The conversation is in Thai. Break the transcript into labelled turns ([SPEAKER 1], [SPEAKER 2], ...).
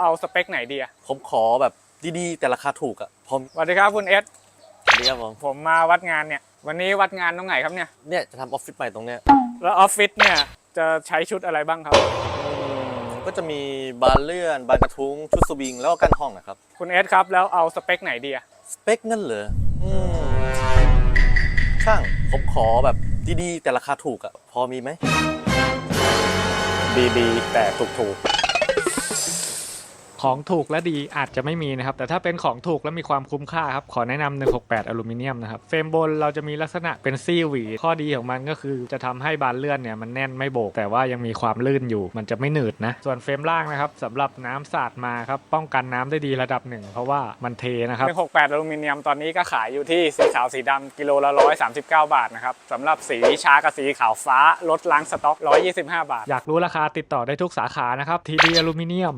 [SPEAKER 1] เอาสเปคไหนดีอะ
[SPEAKER 2] ผมขอแบบดีๆ แต่ราคาถูกอะพอ
[SPEAKER 1] สวัสดีครับคุณเอส
[SPEAKER 2] ดีครับผม
[SPEAKER 1] ผมมาวัดงานเนี่ย วันนี้วัดงานตรงไหนครับเนี่ย
[SPEAKER 2] เนี่ยจะทำออฟฟิศใหม่ตรงเนี้ย
[SPEAKER 1] แล้วออฟฟิศเนี่ยจะใช้ชุดอะไรบ้างครับ
[SPEAKER 2] อืมก็จะมีบานเลื่อน บานกระทุ้งชุดสวิงแล้วก็กั้นห้องนะครับ
[SPEAKER 1] คุณเอสครับแล้วเอาสเปคไหนดีอะ
[SPEAKER 2] สเปคนั่นเหรออืมช่างผมขอแบบดีๆแต่ราคาถูกอะพอมีไหม
[SPEAKER 1] ดีๆแต่ถูก
[SPEAKER 3] ของถูกและดีอาจจะไม่มีนะครับ แต่ถ้าเป็นของถูกและมีความคุ้มค่าครับ ขอแนะนำ168 อลูมิเนียมนะครับ เฟรมบนเราจะมีลักษณะเป็นซี่หวี ข้อดีของมันก็คือจะทำให้บานเลื่อนเนี่ยมันแน่นไม่โบก แต่ว่ายังมีความลื่นอยู่ มันจะไม่หนืดนะ ส่วนเฟรมล่างนะครับสำหรับน้ำสาดมาครับ ป้องกันน้ำได้ดีระดับหนึ่งเพราะว่ามันเทนะครับ
[SPEAKER 1] 168 อลูมิเนียมตอนนี้ก็ขายอยู่ที่สีขาวสีดำกิโลละ139 บาทนะครับสำหรับสีช้ากับสีขาวฟ้าลดล้างสต็อก 125 บาท
[SPEAKER 3] อยากรู้ราคาติดต่อได้ทุกสาขานะครับทีดีอลูมิเนียม